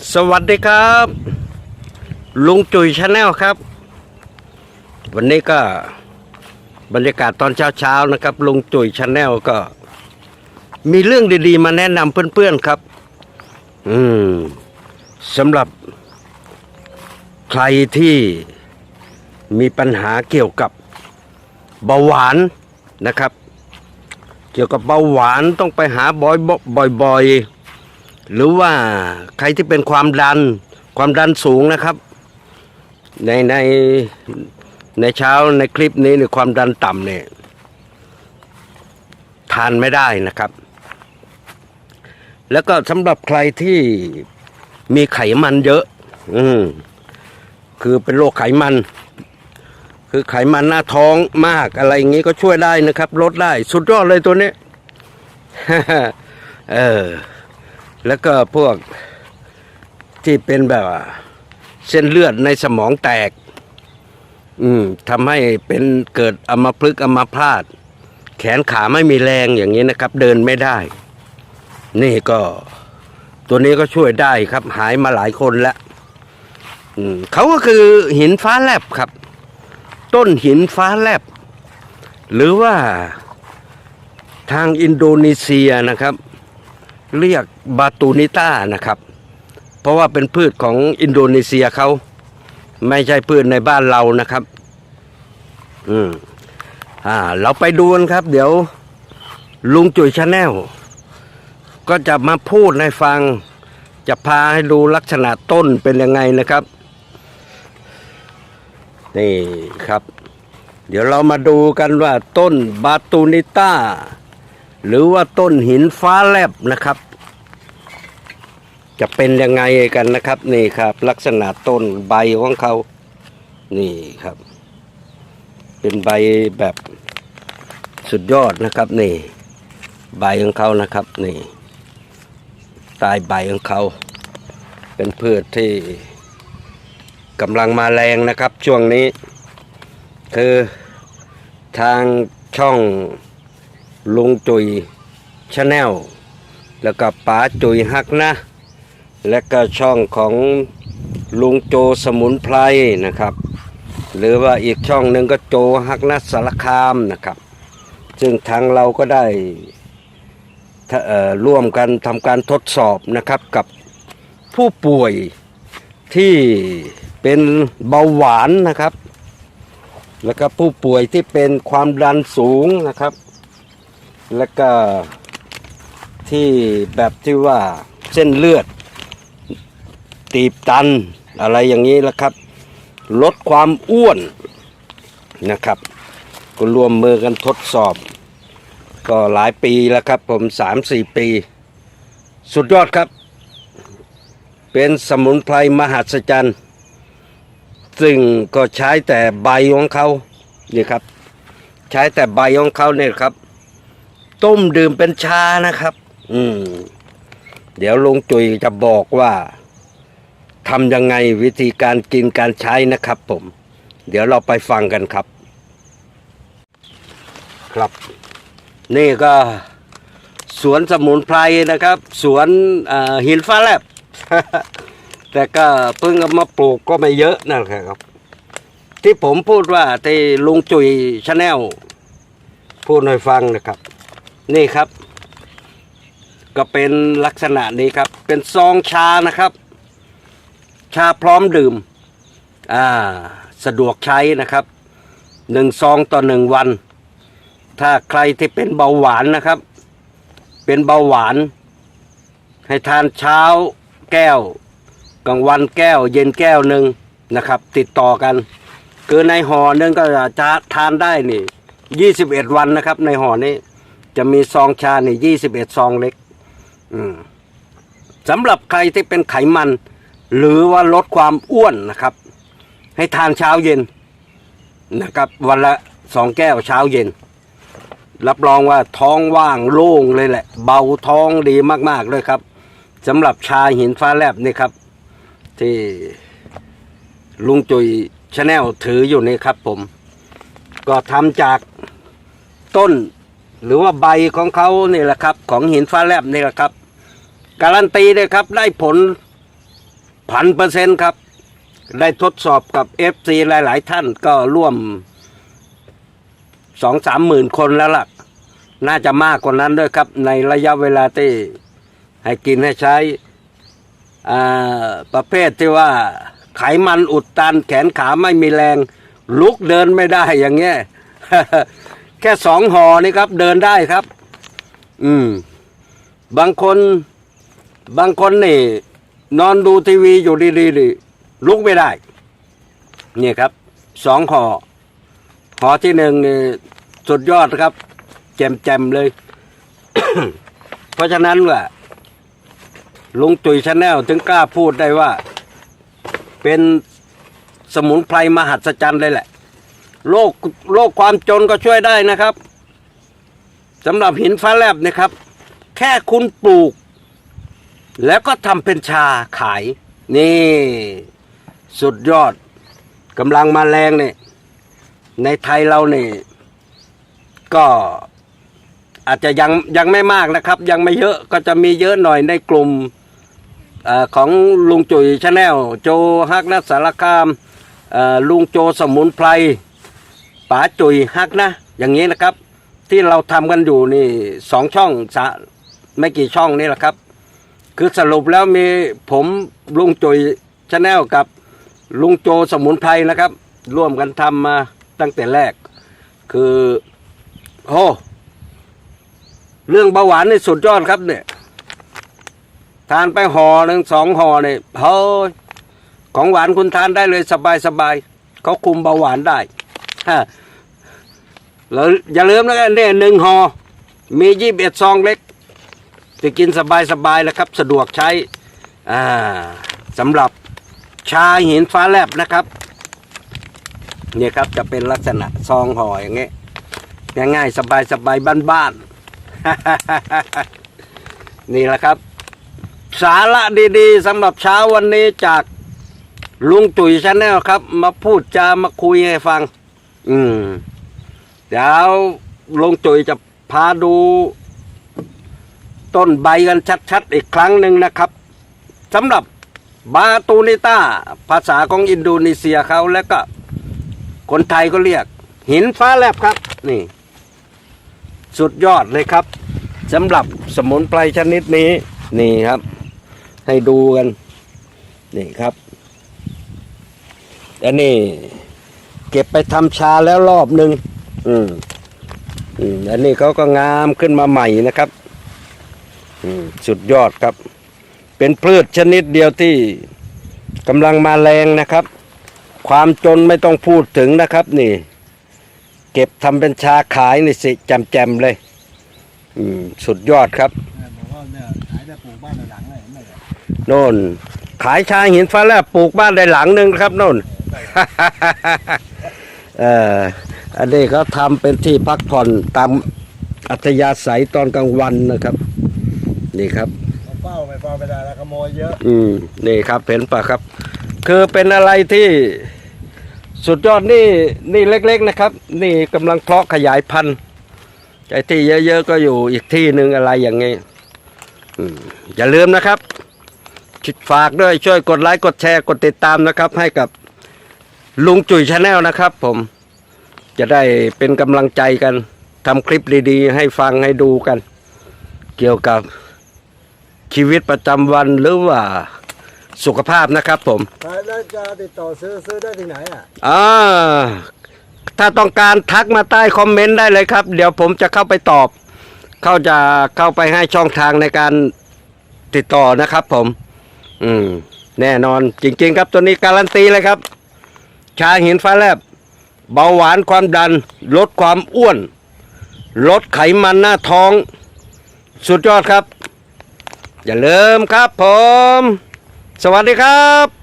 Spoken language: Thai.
สวัสดีครับ ลุงจุยชาแนลครับ วันนี้ก็บรรยากาศตอนเช้าๆนะครับ ลุงจุยชาแนลก็ มีเรื่องดีๆ มาแนะนำเพื่อนๆครับ อืมสำหรับ ใครที่มีปัญหาเกี่ยวกับเบาหวานนะครับ เกี่ยวกับเบาหวานต้องไปหาบ่อยๆบ่อยๆ หรือว่าใครที่เป็นความดันความดันสูงนะครับ ในในในเช้าในคลิปนี้ในยความดันต่ำเนี่ยทานไม่ได้นะครับ แล้วก็สำหรับใครที่มีไขมันเยอะ อืมคือเป็นโรคไขมัน คือไขมันหน้าท้องมากอะไรอย่างนี้ก็ช่วยได้นะครับ ลดได้ สุดยอดเลยตัวนี้ เออ แล้วก็พวกที่เป็นแบบเส้นเลือดในสมองแตก อืมทำให้เป็นเกิดอมพฤกอมพาตแขนขาไม่มีแรงอย่างนี้นะครับ เดินไม่ได้ นี่ก็ ตัวนี้ก็ช่วยได้ครับ หายมาหลายคนแล้วเขาก็คือหินฟ้าแลบครับ ต้นหินฟ้าแลบ หรือว่าทางอินโดนีเซียนะครับ เรียกบาตูนิต้านะครับ เพราะว่าเป็นพืชของอินโดนีเซียเขาไม่ใช่พืชในบ้านเรานะครับ อืมอ่า เราไปดูกันครับ เดี๋ยว ลุงจุ๋ยชาแนลก็จะมาพูดให้ฟัง จะพาให้ดูลักษณะต้นเป็นยังไงนะครับ นี่ครับ เดี๋ยวเรามาดูกันว่าต้นบาตูนิต้า หรือว่าต้นหินฟ้าแลบนะครับ จะเป็นยังไงกันนะครับ นี่ครับ ลักษณะต้นใบของเขา นี่ครับ เป็นใบแบบสุดยอดนะครับ นี่ ใบของเขานะครับ นี่ใตายใบของเขา เป็นพืชที่กำลังมาแรงนะครับ ช่วงนี้ คือทางช่อง ลุงจุยชาแนลแล้วก็ป๋าจุยฮักนะ และก็ช่องของลุงโจสมุนไพรนะครับ หรือว่าอีกช่องหนึ่งก็โจฮักนะสารคามนะครับ ซึ่งทางเราก็ได้ร่วมกันทำการทดสอบนะครับกับผู้ป่วยที่เป็นเบาหวานนะครับ แล้วก็ผู้ป่วยที่เป็นความดันสูงนะครับ แล้วก็ที่แบบที่ว่าเส้นเลือด ตีบตันอะไรอย่างนี้แล้วครับ ลดความอ้วนนะครับ ก็รวมมือกันทดสอบ ก็หลายปีแล้วครับผมสามสี่ปี สุดยอดครับ เป็นสมุนไพรมหัศจรรย์ซึ่งก็ใช้แต่ใบของเขานี่ครับ ใช้แต่ใบของเขาเนี่ยครับ ต้มดื่มเป็นชานะครับ อืม เดี๋ยวลุงจุยจะบอกว่าทำยังไงวิธีการกินการใช้นะครับ ผม เดี๋ยวเราไปฟังกันครับ ครับ นี่ก็สวนสมุนไพรนะครับ สวนหินฟ้าแลบ แต่ก็เพิ่งมาปลูกก็ไม่เยอะนะครับ ที่ผมพูดว่าที่ลุงจุยชาแนลพูดให้ฟังนะครับ นี่ครับ ก็เป็นลักษณะนี้ครับ เป็นซองชานะครับ ชาพร้อมดื่ม อ่า สะดวกใช้นะครับหนึ่งซองต่อหนึ่งวัน ถ้าใครที่เป็นเบาหวานนะครับ เป็นเบาหวาน ให้ทานเช้าแก้ว กลางวันแก้ว เย็นแก้วหนึ่งนะครับ ติดต่อกันคือในห่อหนึงก็จะทานได้นี่ยี่สิบเอ็ดวันนะครับ ในห่อนี้ จะมีซองชานี่ยี่สิบเอ็ดซองเล็กสำหรับใครที่เป็นไขมัน หรือว่าลดความอ้วนนะครับ ให้ทานเช้าเย็นนะครับ วันละสองแก้วเช้าเย็น รับรองว่าท้องว่างโล่งเลยแหละ เบาท้องดีมากๆเลยครับสำหรับชาหินฟ้าแลบนี่ครับ ที่ลุงจุยชาแนลถืออยู่นี่ครับผม ก็ทำจากต้น หรือว่าใบของเขานี่แหละครับ ของหินฟ้าแลบนี่แหละครับ การันตีเลยครับได้ผลพันเปอร์เซ็นต์ครับ ได้ทดสอบกับ FC หลาย ๆ ท่านก็ร่วมสองสามหมื่นคนแล้วล่ะ น่าจะมากกว่านั้นด้วยครับ ในระยะเวลาที่ให้กินให้ใช้ประเภทที่ว่าไขมันอุดตันแขนขาไม่มีแรง ลุกเดินไม่ได้อย่างเงี้ย แค่สองห่อนี่ครับ เดินได้ครับ อืม บางคน บางคนนี่ นอนดูทีวีอยู่ดีๆนี่ลุกไม่ได้ เนี่ยครับสองห่อห่อที่หนึ่งนี่สุดยอดครับ แจ่มๆเลย เพราะฉะนั้นว่าลุงจุยชาแนลถึงกล้าพูดได้ว่า เป็นสมุนไพรมหัศจรรย์เลยแหละ โรคโรคความจนก็ช่วยได้นะครับสำหรับหินฟ้าแลบนะครับ แค่คุณปลูก แล้วก็ทำเป็นชาขาย นี่ สุดยอดกำลังมาแรงเนี่ยในไทยเราเนี่ยก็อาจจะยังยังไม่มากนะครับ ยังไม่เยอะก็จะมีเยอะหน่อยในกลุ่มอของลุงจุ๋ยชาแนลโจฮักนะสสารคามลุงโจสมุนไพร ป๋าจุยฮักนะ อย่างนี้นะครับ ที่เราทำกันอยู่นี่สองช่องสะไม่กี่ช่องนี่แหละครับ คือสรุปแล้วมีผมลุงจุยชาแนลกับลุงโจสมุนไพรนะครับ ร่วมกันทำมาตั้งแต่แรก คือโอ้เรื่องเบาหวานนี่สุดยอดครับเนี่ยทานไปห่อหนึ่งสองห่อเนี่ยเฮ้ยของหวานคุณทานได้เลยสบายสบายๆเขาคุมเบาหวานได้ฮะ แล้วอย่าลืมนะครับเนี่ยหนึ่งห่อมียี่สิบเอ็ดซองเล็กจะกินสบายๆแล้วครับ สะดวกใช้อ่าสำหรับชาหินฟ้าแลบนะครับเนี่ยครับจะเป็นลักษณะซองห่ออย่างเงี้ยง่ายๆสบายๆบ้านๆนี่แหละครับ สาระดีๆสำหรับเช้าวันนี้จากลุงตุ๋ยชาแนลครับ มาพูดจามาคุยให้ฟัง อืม เดี๋ยวลงตุ๋ยจะพาดู ต้นใบกันชัดๆ อีกครั้งหนึ่งนะครับสำหรับบาตูนิต้า ภาษาของอินโดนีเซียเขาแล้วก็ คนไทยก็เรียก หินฟ้าแลบครับ นี่ สุดยอดเลยครับสำหรับสมุนไพรชนิดนี้ นี่ครับ ให้ดูกัน นี่ครับอันนี้เก็บไปทำชาแล้วรอบหนึ่ง อืมอืมอันนี้เขาก็งามขึ้นมาใหม่นะครับ อืมสุดยอดครับ เป็นพืชชนิดเดียวที่กำลังมาแรงนะครับ ความจนไม่ต้องพูดถึงนะครับ นี่ เก็บทำเป็นชาขายนี่สิแจมๆเลย อืมสุดยอดครับเนี่ยบอกว่าเนี่ยขายได้ปลูกบ้านในหลังเลยไม่ได้โน่น ขายชาหินฟ้าแลบปลูกบ้านได้หลังหนึ่งครับโน่น เออ อันนี้เขาทำเป็นที่พักผ่อนตามอัธยาศัยตอนกลางวันนะครับ นี่ครับมาเฝ้าไม่เฝ้าไม่ได้แล้วขโมยเยอะ อืมนี่ครับเห็นปะครับ คือเป็นอะไรที่สุดยอดนี่นี่เล็ก ๆนะครับ นี่กำลังเพาะขยายพันธุ์ไอ้ที่เยอะๆก็อยู่อีกที่หนึ่งอะไรอย่างงี้อืมอย่าลืมนะครับคิดฝากด้วยช่วยกดไลค์กดแชร์กดติดตามนะครับ ให้กับลุงจุ๋ยชาแนลนะครับผม จะได้เป็นกำลังใจกันทำคลิปดีๆ ให้ฟังให้ดูกัน เกี่ยวกับชีวิตประจำวันหรือว่าสุขภาพนะครับผมใครแล้วจะติดต่อซื้อซื้อได้ที่ไหนอะอ่าถ้าต้องการทักมาใต้คอมเมนต์ได้เลยครับ เดี๋ยวผมจะเข้าไปตอบ เขาจะเข้าไปให้ช่องทางในการติดต่อนะครับผม อืม แน่นอนจริง ๆ ครับตัวนี้การันตีเลยครับ ชาหินฟ้าแลบ เบาหวานความดัน ลดความอ้วน ลดไขมันหน้าท้อง สุดยอดครับ อย่าลืมครับผม สวัสดีครับ